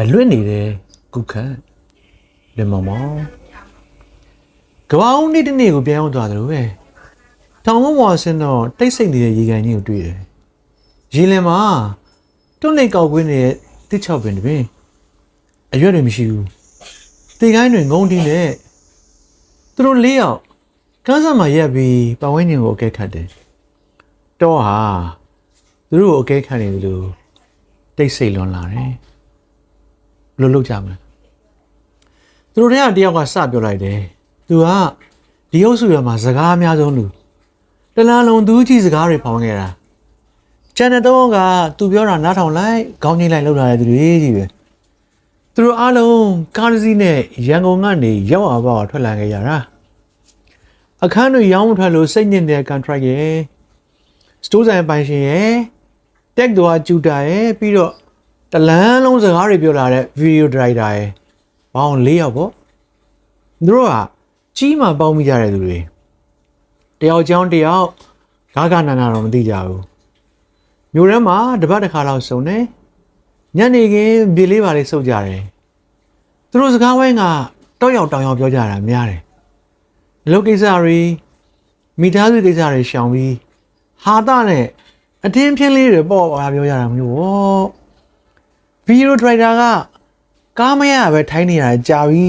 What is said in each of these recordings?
အလွတ်နေတဲ့ကုခန့်လွင်မောင်မောင်ကပောင်းနေ့တစ်နေ့ကိုပြန်ရောက်သွားတယ်လို့ပဲတောင်ဝဝဆင်းတော့တိတ်ဆိတ်နေတဲ့ရေကန်ကြီးကိုတွေ့တယ်ရေလင်မှာတွန့်နေကောက်ကွင်းနေတဲ့တစ်ချောက်ပင်တပင်အရွက်တွေမရှိဘူးတေကိုင်းတွေငုံတင်းနဲ့သူတို့လေးယောက်ကန်းစားမှာရက်ပြီးပဝင်းညင်ကိုအကဲခတ်တယ်တော့ဟာသူတို့ကိုအကဲခတ်နေတယ်လို့တိတ်ဆိတ်လွန်လာတယ် ဘယ်လိုလုပ်ကြမလဲသူတို့တွေကတယောက်ကစပြောလိုက်တယ်သူကဒီအုပ်စုရမှာစကားအများဆုံးလူတလားလုံးသူကြီးစကားတွေဖောင်းခဲ့တာကျန်တဲ့တော့ကသူပြောတာနားထောင်လိုက်ခေါင်းငိမ့်လိုက်လောက်လာတဲ့သူတွေကြီးပဲသူတို့အားလုံးကားတစ်စီးနဲ့ရန်ကုန်ကနေရောက်အောင်ပေါ့ထွက်လာခဲ့ရတာအခန်းတွေရောင်းမထွက်လို့စိတ်ညစ်တဲ့ contract ရဲ့စတိုးဆိုင်ပိုင်ရှင်ရဲ့တက်တော်ကျူတာရဲ့ပြီးတော့ တလန်းလုံးစကားတွေပြောလာတဲ့ video director ရယ်ဘောင်း၄ယောက်ပေါ့သူတို့ကကြီးမှပေါင်းမိကြတဲ့သူတွေတယောက်ချောင်းတယောက်ဂါဂနာနာတော့မသိကြဘူးမျိုးထဲမှာတပတ်တစ်ခါလောက်စုံတယ်ညနေခင်းပြေလေးပါလေးစုပ်ကြတယ်သူတို့စကားဝိုင်းကတောက်ရောက်တောင်ရောက်ပြောကြတာများတယ်လောကိစ္စတွေမိသားစုကိစ္စတွေရှောင်ပြီးဟာတာနဲ့အထင်းဖြင်းလေးတွေပေါ့ပါပြောကြတာမျိုးပေါ့ ဗီဒီယိုဒရိုက်တာကကားမရပဲထိုင်းနေရတာကြာပြီ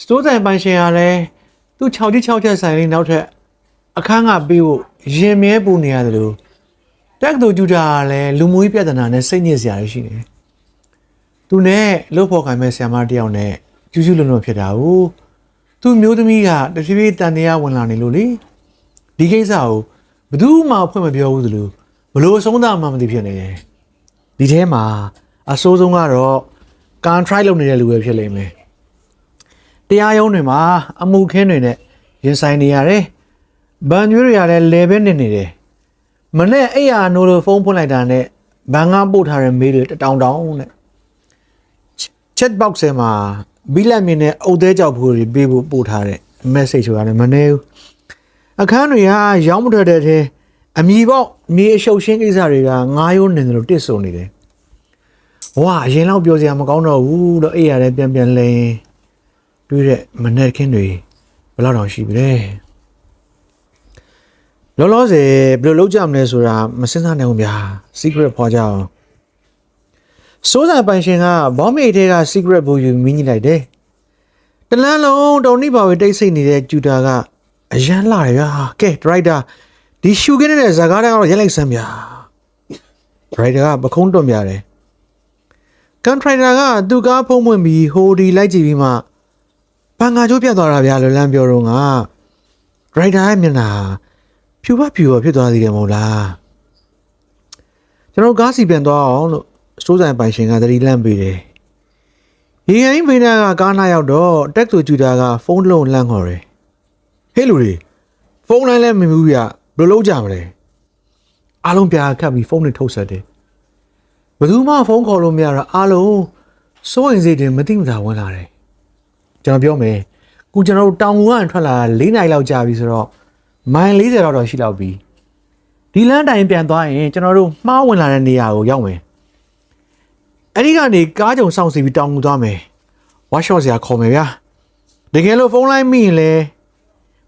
စတိုးဆိုင်ပိုင်ရှင်ကလည်းသူ့6တိ6ချက်ဆိုင်လေးနောက်ထပ်အခန်းကပေးဖို့ရင်မြဲပူနေရတယ်လို့တက်တူကျူတာကလည်းလူမှုရေးပြဿနာနဲ့စိတ်ညစ်စရာတွေရှိနေတယ်သူနဲ့လို့ဖို့ခိုင်မဲ့ဆရာမတစ်ယောက်နဲ့ကျူးကျူးလွန်လွန်ဖြစ်တာကိုသူ့မျိုးသမီးကတဖြည်းဖြည်းတန်တရားဝင်လာနေလို့လေဒီကိစ္စကိုဘယ်သူမှဖွင့်မပြောဘူးသလိုဘလို့အဆုံးသတ်မှမသိဖြစ်နေတယ်ဒီထဲမှာ အဆိုးဆုံးကတော့ contract လုပ်နေတဲ့လူပဲဖြစ်လိမ့်မယ်တရားရုံးတွေမှာအမှုခင်းတွေနဲ့ရင်ဆိုင်နေရတယ်ဘန်ကျွေးတွေကလည်း level နဲ့နေတယ်မနဲ့အဲ့ရနိုးလို့ဖုန်းဖွင့်လိုက်တာနဲ့ဘန်ကပို့ထားတဲ့မေးတွေတတောင်တောင်နဲ့ chat box ထဲမှာဘီလက်မြင်နဲ့အုတ်သေးကြောက်ဖို့တွေပေးဖို့ပို့ထားတဲ့ message ဆိုတာလည်းမနေဘူးအခန်းတွေကရောင်းမထွက်တဲ့တဲ့အမီပေါ့မြေအရှုပ်ရှင်းကိစ္စတွေကငားရိုးနေတယ်လို့တစ်ဆုံနေတယ်။ ဝါအရင်လောက်ပြောစရာမကောင်းတော့ဘူးလို့အဲ့ရတဲ့ပြန်ပြန်လဲတွေ့တဲ့မနဲ့ခင်းတွေဘယ်လောက်တောင်ရှိပြီလဲ။လောလောဆယ်ဘယ်လိုလုပ်ကြမလဲဆိုတာမစင်စားနိုင်ဘူးဗျာ။ secret ဖွာကြအောင်။စိုးစားပိုင်ရှင်ကဘောင်းမေထဲက secret ဘူးယူမင်းကြီးလိုက်တယ်။တလန်းလုံးတော်နိပါဝေတိတ်ဆိတ်နေတဲ့ကျူတာကအရန်လာတယ်ဗျာ။ကဲ driver ဒီရှူကင်းနေတဲ့ဇာကားကတော့ရိုက်လိုက်စမ်းဗျာဒရိုက်တာကပခုံးတွန့်ပြတယ် ကန်ထရိုက်တာကသူ့ကားဖုံးပွင့်ပြီးဟိုဒီလိုက်ကြည့်ပြီးမှပန်ငါချိုးပြတ်သွားတာဗျာလောလန်းပြောတော့ကဒရိုက်တာရဲ့မျက်နှာဖြူပဖြူပဖြစ်သွားသေးတယ်မဟုတ်လားကျွန်တော်ကားစီပြန်သွားအောင်လို့စတိုးဆိုင်ပိုင်ရှင်ကသတိလန့်ပေးတယ်ရေရင်ဖိနာကကားနာရောက်တော့တက်သူကျူတာကဖုန်းလုံးလှမ်းခေါ်တယ်ဟေးလူတွေဖုန်းလိုင်းလည်းမမြူးဗျဘယ်လိုလုပ်ကြမလဲအားလုံးပြာခတ်ပြီးဖုန်းနဲ့ထုတ်ဆက်တယ် ဘယ်သူမှဖုန်းခေါ်လို့မရတော့အားလုံးစိုးရင်စိတ်တွေမသိမသာဝင်လာတယ်ကျွန်တော်ပြောမယ်ခုကျွန်တော်တို့တောင်ငူကနေထွက်လာတာ၄နိုင်လောက်ကြာပြီဆိုတော့မိုင်40လောက်တော့ရှိလောက်ပြီဒီလမ်းတိုင်ပြန်သွားရင်ကျွန်တော်တို့မှားဝင်လာတဲ့နေရာကိုရောက်မယ်အဲ့ဒီကနေကားကြုံစောင့်စီပြီးတောင်ငူသွားမယ်ဝါရှော့စရာခေါ်မယ်ဗျာတကယ်လို့ဖုန်းလိုင်းမိရင်လေ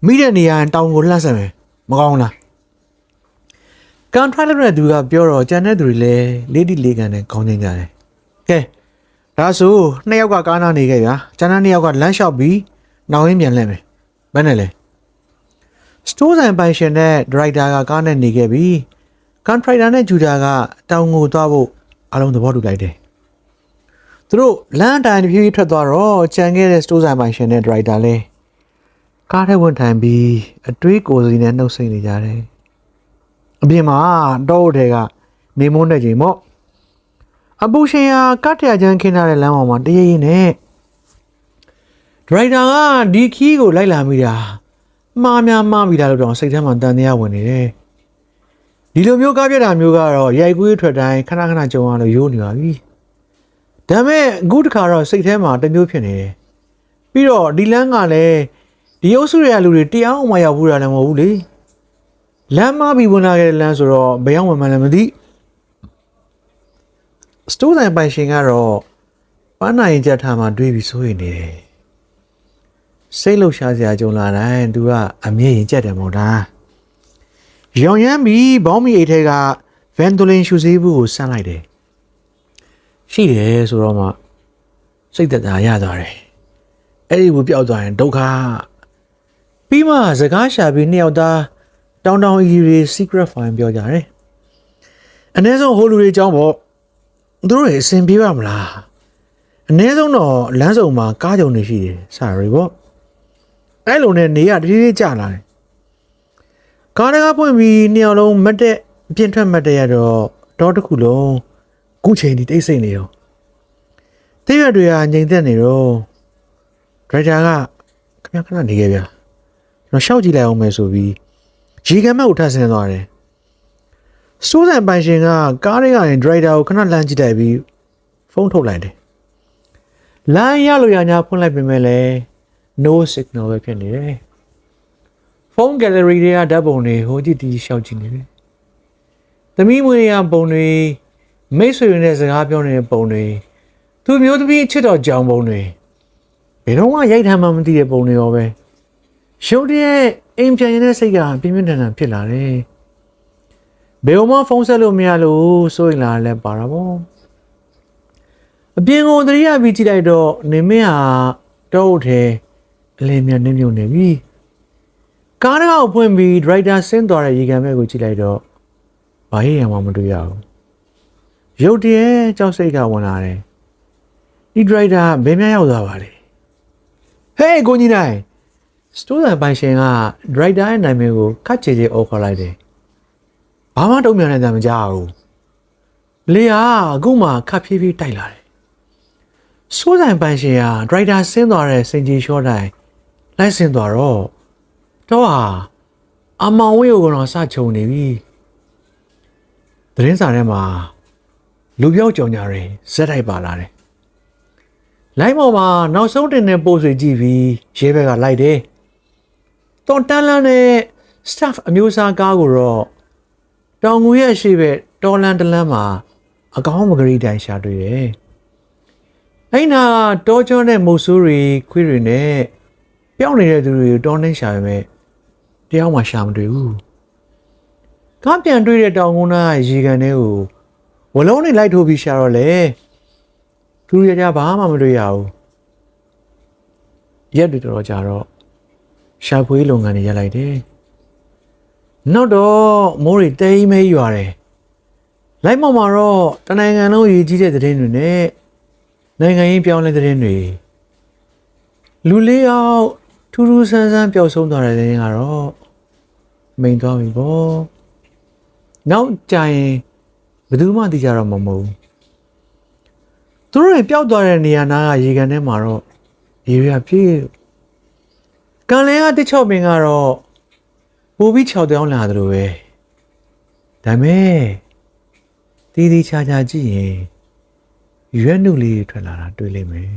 မိတဲ့နေရာတောင်ကိုလှမ်းဆက်မယ်မကောင်းဘူးလား ကန်ထရိုက်လုပ်တဲ့သူကပြောတော့ကြံတဲ့သူတွေလည်းလေးတိလေးကန်နဲ့ခေါင်းချင်းကြတယ်။ကဲဒါဆိုနှစ်ယောက်ကကားနာနေခဲ့ဗျာ။ကျန်တဲ့နှစ်ယောက်ကလမ်းလျှောက်ပြီးနောက်ရင်းပြန်လှည့်မယ်။ဘယ်နဲ့လဲ။စတိုးဆိုင်ပိုင်ရှင်နဲ့ဒရိုက်တာကကားနဲ့နေခဲ့ပြီးကန်ထရိုက်တာနဲ့ဂျူတာကတောင်ငိုသွားဖို့အလုံးသဘောတူလိုက်တယ်။သူတို့လမ်းတိုင်းတစ်ပြေးပြေးထွက်သွားတော့ကြံခဲ့တဲ့စတိုးဆိုင်ပိုင်ရှင်နဲ့ဒရိုက်တာလည်းကားထဲဝင်ထိုင်ပြီးအတွေးကိုယ်စီနဲ့နှုတ်ဆက်နေကြတယ်။ အပြင်မှာတော့တဲ့ကနေမုန်းတဲ့ချိန်ပေါ့အပူရှင်ဟာကတ်ထရချမ်းခင်းထားတဲ့လမ်းပေါ်မှာတရရင်နဲ့ဒရိုက်တာကဒီခီးကိုလိုက်လာမိတာမှားများမှားမိတာလို့တော့စိတ်ထဲမှာတန်တရားဝင်နေတယ်ဒီလိုမျိုးကားပြတာမျိုးကတော့ရိုက်ကူးထွက်တိုင်းခဏခဏကြုံရလို့ရိုးနေပါပြီဒါပေမဲ့အခုတစ်ခါတော့စိတ်ထဲမှာတစ်မျိုးဖြစ်နေတယ်ပြီးတော့ဒီလမ်းကလည်းဒီအုပ်စုတွေကလူတွေတရားအောင်မရောက်ဘူးတာလည်းမဟုတ်ဘူးလေ လမ်းမပြီးဝင်လာခဲ့တဲ့လမ်းဆိုတော့ဘယ်ရောက်မှမလဲမသိစတိုးဆိုင်ပိုင်ရှင်ကတော့ပန်းနိုင်ကြထားမှတွေးပြီးစိုးရိမ်နေတယ်စိတ်လှုပ်ရှားစရာကြုံလာတိုင်းသူကအမြင့်ရင်ကြက်တယ်မို့လားရောင်ရမ်းပြီးဘောင်းမီအိတ်ထဲကဗန်ဒိုလင်ရှူစေးဘူးကိုဆန်းလိုက်တယ်ရှိတယ်ဆိုတော့မှစိတ်သက်သာရသွားတယ်အဲ့ဒီဘူးပျောက်သွားရင်ဒုက္ခပြီးမှစကားရှာပြီးနှစ်ယောက်သား တောင်းတောင်းအီရီ secret file ပြောကြတယ်အနည်းဆုံးဟိုလူတွေအကြောင်းပေါ့သူတို့တွေအဆင်ပြေပါမလားအနည်းဆုံးတော့လမ်းစုံမှာကားကြုံနေရှိတယ်စရီပေါ့အဲ့လိုနဲ့နေရတတိတိကြလာတယ်ကားတကားပွင့်ပြီးနှစ်ယောက်လုံးမတ်တဲ့အပြင်ထွက်မတ်တဲ့ရတော့တော့တစ်ခုလုံးခုချိန်ဒီတိတ်ဆိတ်နေရောတည့်ရွက်တွေကငြိမ်သက်နေတော့ဒရိုက်တာကခဏခဏနေခဲ့ဗျာကျွန်တော်ရှောက်ကြည့်လိုက်အောင်မယ်ဆိုပြီး ရေကန်မက်ကိုထပ်ဆင်းသွားတယ်စိုးစံပိုင်ရှင်ကကားတွေကနေဒရိုက်တာကိုခဏလမ်းကြည့်လိုက်ပြီးဖုန်းထုတ်လိုက်တယ်လမ်းရလို့ရညာဖွင့်လိုက်ပြင်မဲ့လဲ no signal ပဲဖြစ်နေတယ်ဖုန်း gallery တွေကဓာတ်ပုံတွေဟိုကြည့်တီးရှောက်ကြည့်နေတယ်သမီးမွေးရပုံတွေမိတ်ဆွေတွေနဲ့စကားပြောနေတဲ့ပုံတွေသူမျိုးသမီးချစ်တော်ကြောင်ပုံတွေဘယ်တော့မှရိုက်ထားမှမသိတဲ့ပုံတွေရောပဲရုပ်တရက် အိမ်ပြန်ရတဲ့စိတ်ကပြင်းပြင်းထန်ထန်ဖြစ်လာတယ်ဘယ်မှဖုန်းဆက်လို့မရလို့စိုးရင်လာလဲပါတာပေါ့အပြင်ကိုတရိယာပြီးကြည့်လိုက်တော့နေမင်းဟာတော့ဟုတ်တယ်အလင်းမြန်နေမြုံနေပြီကားတစ်ခေါက်ဖွင့်ပြီးဒရိုက်တာဆင်းသွားတဲ့ရေကန်ဘက်ကိုကြည့်လိုက်တော့ဘာရေးရမှမတွေ့ရဘူးရုတ်တရက်ကြောက်စိတ်ကဝင်လာတယ်ဒီဒရိုက်တာဘယ်များရောက်သွားပါလဲဟေးကိုကြီးနိုင် စတိုးဆန်ပိုင်ရှင်ကဒရိုက်တာရဲ့နာမည်ကိုခတ်ချေချေအော်ခေါ်လိုက်တယ်ဘာမှတုံ့ပြန်နိုင်တာမကြောက်ဘူးလေဟာအခုမှခတ်ဖြည်းဖြည်းတိုက်လာတယ်စိုးဆိုင်ပိုင်ရှင်ကဒရိုက်တာဆင်းသွားတဲ့စင်ကြီးရှော့တိုင်းလိုက်ဆင်းသွားတော့တော့ဟာအမောင်ဝေးကိုတော့စချုံနေပြီသတင်းစာထဲမှာလူပြောက်ကြောင်ညာတွေဇက်တိုက်ပါလာတယ်လိုင်းပေါ်မှာနောက်ဆုံးတင်တဲ့ပို့ဆွေကြည့်ပြီးရဲဘက်ကလိုက်တယ် တော်တန်းလန်းတဲ့ staff အမျိုးအစားကားကိုတော့တောင်ငူရဲ့ရှိဘက်တော်လန်တလန်းမှာအကောင်းမဂရီတိုင်ရှာတွေ့တယ်အဲ့နာတောကျော်တဲ့မုတ်ဆိုးတွေခွေးတွေနဲ့ပြောင်းနေတဲ့သူတွေကိုတောင်းနှင်းရှာပေမဲ့တယောက်မှရှာမတွေ့ဘူး။ကားပြန်တွေ့တဲ့တောင်ကုန်းသားရဲ့ရေကန်ထဲကိုဝလုံးနဲ့လိုက်ထိုးပြီးရှာတော့လေသူရကြဘာမှမတွေ့ရဘူး။ရက်တွေတော်တော်ကြာတော့ ရှာဖွေးလုပ်ငန်းတွေရပ်လိုက်တယ်။နောက်တော့မိုးတွေတိမ်မဲရွာတယ်။လိုက်မောင်မှာတော့တနိုင်ငံလုံးရည်ကြီးတဲ့သတင်းတွေနဲ့နိုင်ငံရေးပြောင်းလဲတဲ့တွေလူလေးယောက်ထူးထူးဆန်းဆန်းပျောက်ဆုံးသွားတဲ့တဲ့ကတော့မိန်သွားပြီပေါ့နောက်ကြရင်ဘယ်သူမှသိကြတော့မမဟုတ်ဘူးသူတို့တွေပျောက်သွားတဲ့နေရာနာကရေကန်ထဲမှာတော့ရေရပြည့် ကန်လဲကတစ်ချော့ပင်ကတော့ပိုပြီး6တောင်းလာတယ်လို့ပဲဒါမဲ့တီးတီးချာချာကြည့်ရင်ရွက်နှုတ်လေးတွေထွက်လာတာတွေ့လိမ့်မယ်